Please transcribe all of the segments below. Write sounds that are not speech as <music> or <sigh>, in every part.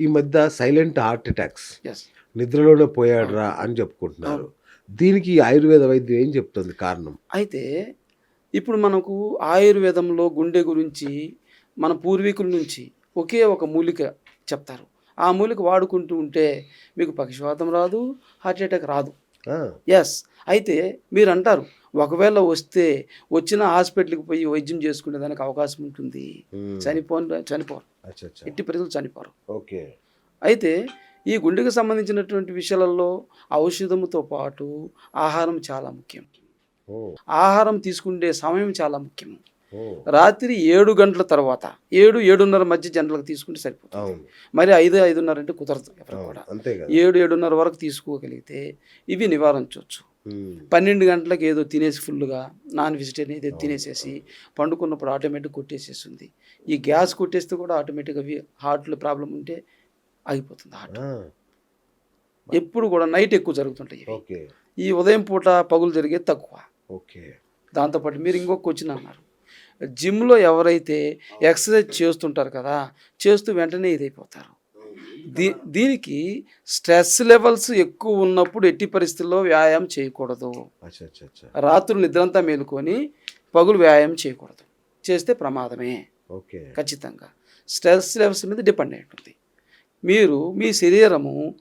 ఈ మధ్య silent heart attacks. నిద్రలోనే పోయాడురా అని చెప్పుకుంటున్నారు. దీనికి ఆయుర్వేద వైద్యం ఏం చెప్తుంది కారణం? అయితే ఇప్పుడు మనకు ఆయుర్వేదంలో గుండె గురించి మన పూర్వీకుల నుంచి ఒకే ఒక మూలిక చెప్తారు. ఆ మూలిక వాడుకుంటూ ఉంటే మీకు పక్షవాతం రాదు హార్ట్ అటాక్ రాదు. ఎస్ అయితే మీరు అంటారు ఒకవేళ వస్తే వచ్చిన హాస్పిటల్కి పోయి వైద్యం చేసుకునే దానికి అవకాశం ఉంటుంది. ఉమ్, చనిపోను చనిపోరు. ఎట్టి పరిస్థితులు చనిపోరు. ఓకే. అయితే ఈ గుండెకు సంబంధించినటువంటి విషయాలలో ఔషధముతో పాటు ఆహారం చాలా ముఖ్యం. ఆహారం తీసుకునే సమయం చాలా ముఖ్యం. రాత్రి ఏడు గంటల తర్వాత ఏడు ఏడున్నర మధ్య జనరల్గా తీసుకుంటే సరిపోతుంది. మరి ఐదు ఐదున్నర అంటే కుదరదు ఎవరు కూడా. ఏడు ఏడున్నర వరకు తీసుకోగలిగితే ఇవి నివారించవచ్చు. పన్నెండు గంటలకు ఏదో తినేసి ఫుల్గా నాన్ వెజిటేరియన్ ఏదో తినేసేసి పండుకున్నప్పుడు ఆటోమేటిక్ కొట్టేసేస్తుంది. ఈ గ్యాస్ కొట్టేస్తే కూడా ఆటోమేటిక్గా అవి హార్ట్లో ప్రాబ్లం ఉంటే ఆగిపోతుంది హార్ట్. ఎప్పుడు కూడా నైట్ ఎక్కువ జరుగుతుంటాయి ఈ ఉదయం పూట పగులు జరిగేది తక్కువ. ఓకే. దాంతోపాటు మీరు ఇంకొక క్వశ్చన్ అన్నారు. జిమ్లో ఎవరైతే ఎక్సర్సైజ్ చేస్తుంటారు కదా చేస్తూ వెంటనే ఇదైపోతారు. దీ దీనికి స్ట్రెస్ లెవెల్స్ ఎక్కువ ఉన్నప్పుడు ఎట్టి పరిస్థితుల్లో వ్యాయామం చేయకూడదు. రాత్రులు నిద్రంతా మేలుకొని పగులు వ్యాయామం చేయకూడదు. చేస్తే ప్రమాదమే. ఓకే. ఖచ్చితంగా. స్ట్రెస్ లెవెల్స్ మీద డిపెండ్ అయి ఉంటుంది మీరు మీ శరీరము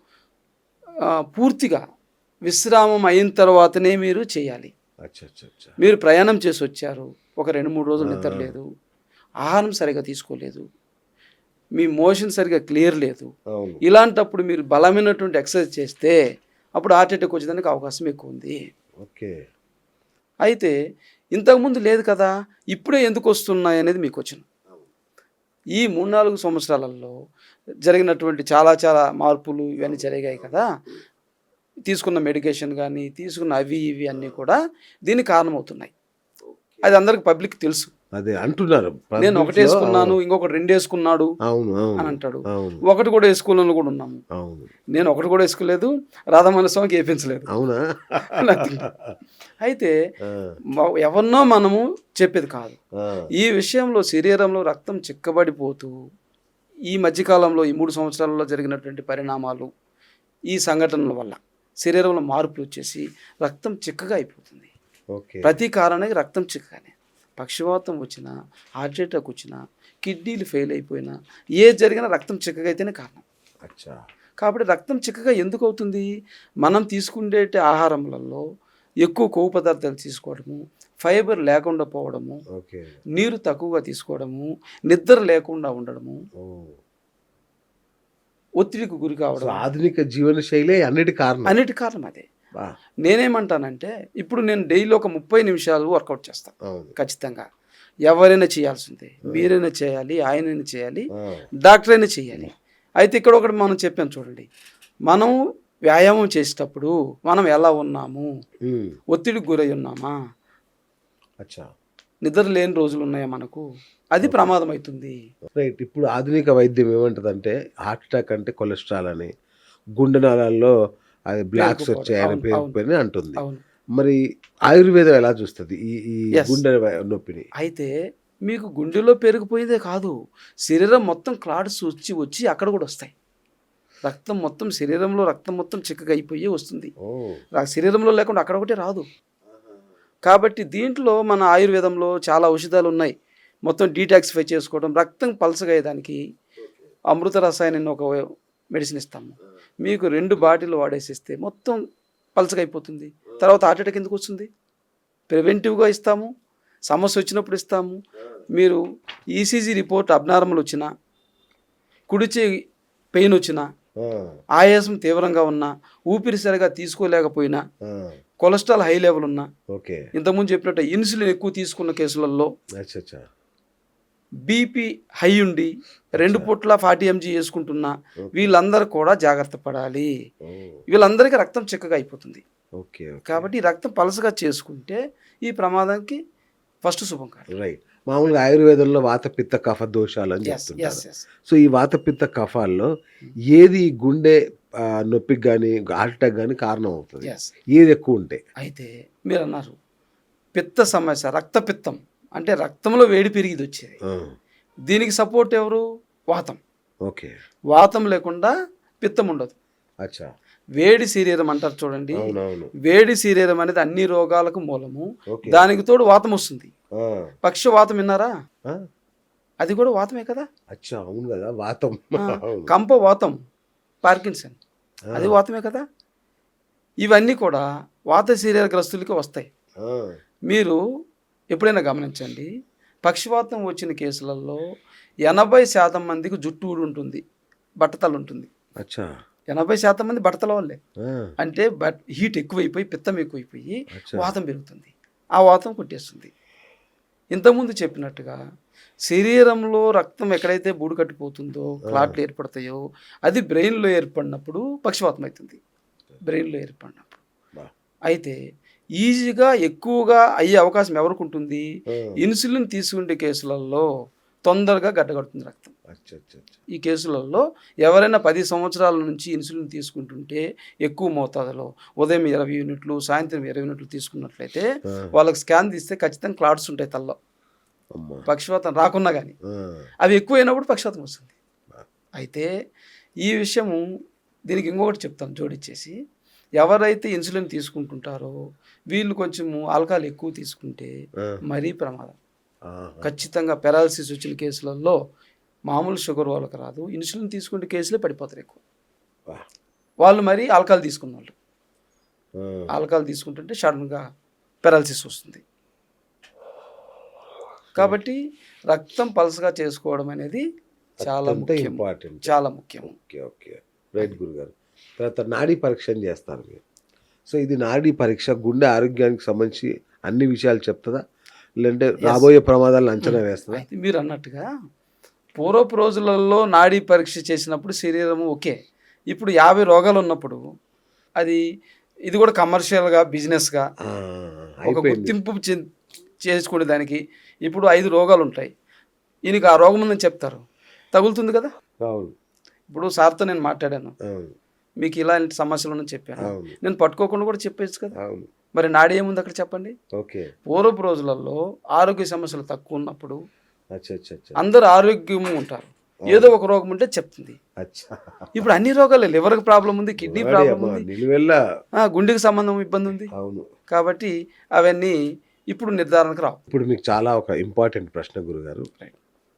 పూర్తిగా విశ్రామం అయిన తర్వాతనే మీరు చేయాలి. మీరు ప్రయాణం చేసి వచ్చారు ఒక రెండు మూడు రోజులు నిద్ర లేదు. ఆహారం సరిగా తీసుకోలేదు. మీ మోషన్ సరిగా క్లియర్ లేదు. ఇలాంటప్పుడు మీరు బలమైనటువంటి ఎక్సర్సైజ్ చేస్తే అప్పుడు హార్ట్ అటాక్ వచ్చేదానికి అవకాశం ఎక్కువ ఉంది. ఓకే. అయితే ఇంతకుముందు లేదు కదా ఇప్పుడే ఎందుకు వస్తున్నాయి అనేది మీకు వచ్చిన ఈ మూడు నాలుగు సంవత్సరాలలో జరిగినటువంటి చాలా చాలా మార్పులు ఇవన్నీ జరిగాయి కదా. తీసుకున్న మెడికేషన్ కానీ తీసుకున్న అవి ఇవి అన్నీ కూడా దీనికి కారణమవుతున్నాయి. అది అందరికి పబ్లిక్ తెలుసు. అదే అంటున్నారు. నేను ఒకటి వేసుకున్నాను ఇంకొకటి రెండు వేసుకున్నాడు అవును అని అంటాడు. ఒకటి కూడా వేసుకోవాలని కూడా ఉన్నాము. అవును. నేను ఒకటి కూడా వేసుకోలేదు రాధామణ స్వామికి వేపించలేదు. అవునా. <laughs> అయితే ఎవరినో మనము చెప్పేది కాదు. ఈ విషయంలో శరీరంలో రక్తం చిక్కబడిపోతూ ఈ మధ్యకాలంలో ఈ మూడు సంవత్సరాలలో జరిగినటువంటి పరిణామాలు ఈ సంఘటనల వల్ల శరీరంలో మార్పులు వచ్చేసి రక్తం చిక్కగా అయిపోతుంది. ప్రతి కారణానికి రక్తం చిక్కగానే పక్షవాతం వచ్చినా హార్ట్ అటాక్ వచ్చినా కిడ్నీలు ఫెయిల్ అయిపోయినా ఏ జరిగినా రక్తం చిక్కగా అయితేనే కారణం. అచ్చా. కాబట్టి రక్తం చిక్కగా ఎందుకు అవుతుంది? మనం తీసుకునే ఆహారములలో ఎక్కువ కొవ్వు పదార్థాలు తీసుకోవడము ఫైబర్ లేకుండా పోవడము నీరు తక్కువగా తీసుకోవడము నిద్ర లేకుండా ఉండడము ఒత్తిడికి గురి కావడం. ఆధునిక జీవన శైలి అన్నిటి కారణం. అన్నిటి కారణం అదే. నేనేమంటానంటే ఇప్పుడు నేను డైలీ ఒక ముప్పై నిమిషాలు వర్కౌట్ చేస్తాను ఖచ్చితంగా. ఎవరైనా చేయాల్సిందే. మీరైనా చేయాలి ఆయనైనా చేయాలి డాక్టర్ అయినా చేయాలి. అయితే ఇక్కడ ఒకటి మనం చెప్పాం చూడండి. మనం వ్యాయామం చేసేటప్పుడు మనం ఎలా ఉన్నాము? ఒత్తిడికి గురై ఉన్నామా? అచ్చా. నిద్ర లేని రోజులు ఉన్నాయా మనకు? అది ప్రమాదం అవుతుంది రైట్ ఇప్పుడు ఆధునిక వైద్యం ఏమంటదంటే హార్ట్ అటాక్ అంటే కొలెస్ట్రాల్ అని. గుండె నాళాల్లో అది బ్లాక్స్. వచ్చాయని అవును, పేరుకుపోయి అంటుంది. మరి ఆయుర్వేదం ఎలా చూస్తుంది? ఈ ఈ. గుండె నొప్పిని? అయితే మీకు గుండెలో పెరిగిపోయేదే కాదు శరీరం మొత్తం క్లాట్స్ వచ్చి వచ్చి అక్కడ కూడా వస్తాయి. రక్తం మొత్తం శరీరంలో రక్తం మొత్తం చిక్కగా అయిపోయి వస్తుంది. శరీరంలో లేకుండా అక్కడ ఒకటే రాదు. కాబట్టి దీంట్లో మన ఆయుర్వేదంలో చాలా ఔషధాలు ఉన్నాయి. మొత్తం డీటాక్సిఫై చేసుకోవడం రక్తం పలసగా అయ్యేదానికి అమృత రసాయనం ఒక మెడిసిన్ ఇస్తాము. మీకు రెండు బాటిల్ వాడేసిస్తే మొత్తం పలసగా అయిపోతుంది. తర్వాత హార్ట్ అటాక్ ఎందుకు వస్తుంది? ప్రివెంటివ్గా ఇస్తాము సమస్య వచ్చినప్పుడు ఇస్తాము. మీరు ఈసీజీ రిపోర్ట్ అబ్నార్మల్ వచ్చినా కుడిచే పెయిన్ వచ్చినా ఆయాసం తీవ్రంగా ఉన్నా ఊపిరి సరిగా తీసుకోలేకపోయినా కొలెస్ట్రాల్ హై లెవెల్ ఉన్నా ఓకే. ఇంతకుముందు చెప్పినట్టు ఇన్సులిన్ ఎక్కువ తీసుకున్న కేసులలో బీపీ హై ఉండి రెండు పూట్ల ఫార్టీ ఎంజీ వేసుకుంటున్నా వీళ్ళందరూ కూడా జాగ్రత్త పడాలి. వీళ్ళందరికీ రక్తం చిక్కగా అయిపోతుంది. కాబట్టి రక్తం పలసగా చేసుకుంటే ఈ ప్రమాదానికి ఫస్ట్ శుభం కాదు. రైట్. మామూలుగా ఆయుర్వేదంలో వాత పిత్త కఫ దోషాలు అని చెప్తుంటారు. ఎస్ సో ఈ వాత పిత్త కఫాల్లో ఏది గుండె నొప్పికి కానీ హార్ట్ అటాక్ కానీ కారణం అవుతుంది ఏది ఎక్కువ ఉంటే? అయితే మీరు అన్నారు పిత్త సమస్య రక్త పిత్తం అంటే రక్తంలో వేడి పెరిగిది వచ్చేది దీనికి సపోర్ట్ ఎవరు? వాతం. ఓకే. వాతం లేకుండా పిత్తం ఉండదు. అచ్చా. వేడి శరీరం అంటారు చూడండి. వేడి శరీరం అనేది అన్ని రోగాలకు మూలము. దానికి తోడు వాతం వస్తుంది. ఆ, పక్షవాతం విన్నారా? అది కూడా వాతమే కదా? అచ్చా అవును కదా వాతం. కంప వాతం పార్కిన్సన్. అది వాతమే కదా? ఇవన్నీ కూడా వాత శరీరగ్రస్తులకి వస్తాయి. ఆ, మీరు ఎప్పుడైనా గమనించండి పక్షవాతం వచ్చిన కేసులలో ఎనభై శాతం మందికి జుట్టు ఊడి ఉంటుంది బట్టతల ఉంటుంది. అచ్చా. ఎనభై శాతం మంది బట్టతల వాళ్ళే అంటే బట్ హీట్ ఎక్కువైపోయి పిత్తం ఎక్కువైపోయి వాతం పెరుగుతుంది. ఆ వాతం కొట్టేస్తుంది. ఇంతకుముందు చెప్పినట్టుగా శరీరంలో రక్తం ఎక్కడైతే బూడు కట్టిపోతుందో క్లాట్లు ఏర్పడతాయో అది బ్రెయిన్లో ఏర్పడినప్పుడు పక్షవాతం అవుతుంది బ్రెయిన్లో ఏర్పడినప్పుడు. అయితే ఈజీగా ఎక్కువగా అయ్యే అవకాశం ఎవరికి ఉంటుంది? ఇన్సులిన్ తీసుకునే కేసులలో తొందరగా గడ్డగడుతుంది రక్తం. ఈ కేసులలో ఎవరైనా పది సంవత్సరాల నుంచి ఇన్సులిన్ తీసుకుంటుంటే ఎక్కువ మోతాదులో ఉదయం ఇరవై యూనిట్లు సాయంత్రం ఇరవై యూనిట్లు తీసుకున్నట్లయితే వాళ్ళకి స్కాన్ తీస్తే ఖచ్చితంగా క్లాట్స్ ఉంటాయి తల్లో. పక్షవాతం రాకున్నా కానీ అవి ఎక్కువైనప్పుడు పక్షవాతం వస్తుంది. అయితే ఈ విషయము దీనికి ఇంకొకటి చెప్తాను జోడిచ్చేసి. ఎవరైతే ఇన్సులిన్ తీసుకుంటుంటారో వీళ్ళు కొంచెము ఆల్కహాల్ ఎక్కువ తీసుకుంటే మరీ ప్రమాదం. ఖచ్చితంగా పెరాలసిస్ వచ్చిన కేసులలో మామూలు షుగర్ వాళ్ళకి రాదు. ఇన్సులిన్ తీసుకుంటే కేసులే పడిపోతారు ఎక్కువ. వాళ్ళు మరి ఆల్కహాల్ తీసుకున్న వాళ్ళు ఆల్కహాల్ తీసుకుంటుంటే సడన్గా పెరాలసిస్ వస్తుంది. కాబట్టి రక్తం పలసగా చేసుకోవడం అనేది చాలా ఇంపార్టెంట్. చాలా ముఖ్యం. Okay okay. రైట్ గురుగారు. తర్వాత నాడీ పరీక్ష చేస్తారు మీరు. సో ఇది నాడీ పరీక్ష గుండె ఆరోగ్యానికి సంబంధించి అన్ని విషయాలు చెప్తుందా? లేదంటే రాబోయే ప్రమాదాలను అంచనా వేస్తుందా? అయితే మీరు అన్నట్టుగా పూర్వపు రోజులలో నాడీ పరీక్ష చేసినప్పుడు శరీరము ఓకే. ఇప్పుడు యాభై రోగాలు ఉన్నప్పుడు అది ఇది కూడా కమర్షియల్గా బిజినెస్గా ఒక గుర్తింపు చేసుకునే దానికి ఇప్పుడు ఐదు రోగాలు ఉంటాయి. ఈయనకి ఆ రోగం ఉందని చెప్తారు. తగులుతుంది కదా? ఇప్పుడు సార్తో నేను మాట్లాడాను. మీకు ఇలాంటి సమస్యలు ఉన్నాయని చెప్పాను. నేను పట్టుకోకుండా కూడా చెప్పేచ్చు కదా. మరి నాడి ఏముంది అక్కడ చెప్పండి? ఓకే. పూర్వపు రోజులలో ఆరోగ్య సమస్యలు తక్కువ ఉన్నప్పుడు అచ్చా అచ్చా అచ్చా అందరూ ఆరోగ్యం ఉంటారు. ఏదో ఒక రోగం ఉంటే చెప్తుంది. ఇప్పుడు అన్ని రోగాలే లివర్కి ప్రాబ్లం ఉంది కిడ్నీ ప్రాబ్లం ఉంది. గుండెకి సంబంధం ఇబ్బంది ఉంది. అవును. కాబట్టి అవన్నీ ఇప్పుడు నిర్ధారణకు రావు. ఇప్పుడు మీకు చాలా ఒక ఇంపార్టెంట్ ప్రశ్న గురుగారు.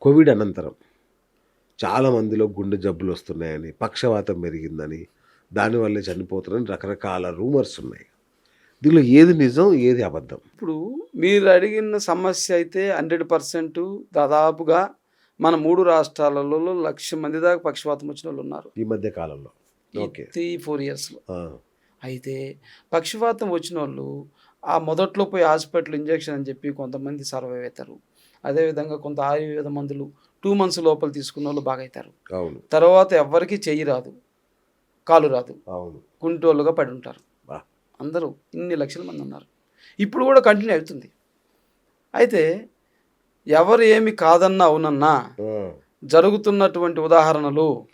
కోవిడ్ అనంతరం చాలా మందిలో గుండె జబ్బులు వస్తున్నాయని పక్షవాతం పెరిగిందని దానివల్లే చనిపోతున్నారని రకరకాల రూమర్స్ ఉన్నాయి. దీనిలో ఏది నిజం ఏది అబద్ధం? ఇప్పుడు మీరు అడిగిన సమస్య అయితే హండ్రెడ్ పర్సెంట్ దాదాపుగా మన మూడు రాష్ట్రాలలో లక్ష మంది దాకా పక్షవాతం వచ్చిన వాళ్ళు ఉన్నారు. ఈ మధ్య కాలంలో. ఓకే. త్రీ ఫోర్ ఇయర్స్లో. అయితే పక్షవాతం వచ్చిన వాళ్ళు ఆ మొదట్లో పోయి హాస్పిటల్ ఇంజెక్షన్ అని చెప్పి కొంతమంది సర్వైవ్ అవుతారు అదేవిధంగా కొంత ఆయుర్వేద మందులు టూ మంత్స్ లోపల తీసుకున్న వాళ్ళు బాగా అవుతారు తర్వాత ఎవ్వరికీ చెయ్యి రాదు. కాలు రాదు. అవును. కుంటోళ్ళుగా పడి ఉంటారు. అందరూ ఇన్ని లక్షల మంది ఉన్నారు. ఇప్పుడు కూడా కంటిన్యూ అవుతుంది. అయితే ఎవరు ఏమి కాదన్నా అవునన్నా జరుగుతున్నటువంటి ఉదాహరణలు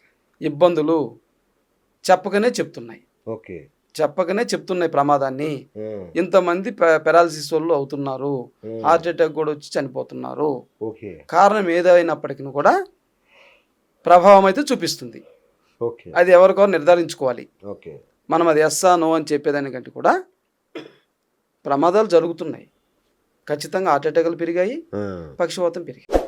ఇబ్బందులు చెప్పకనే చెప్తున్నాయి. ఓకే. చెప్పకనే చెప్తున్నాయి ప్రమాదాన్ని. ఇంతమంది పె- పెరాలసిస్ వాళ్ళు అవుతున్నారు. హార్ట్ అటాక్ కూడా వచ్చి చనిపోతున్నారు. కారణం ఏదైనప్పటికీ కూడా ప్రభావం అయితే చూపిస్తుంది. అది ఎవరికో నిర్ధారించుకోవాలి. ఓకే. మనం అది ఎస్సా నో అని చెప్పేదానికంటే కూడా ప్రమాదాలు జరుగుతున్నాయి. ఖచ్చితంగా హార్ట్ అటాక్లు పెరిగాయి. పక్షవాతం పెరిగాయి.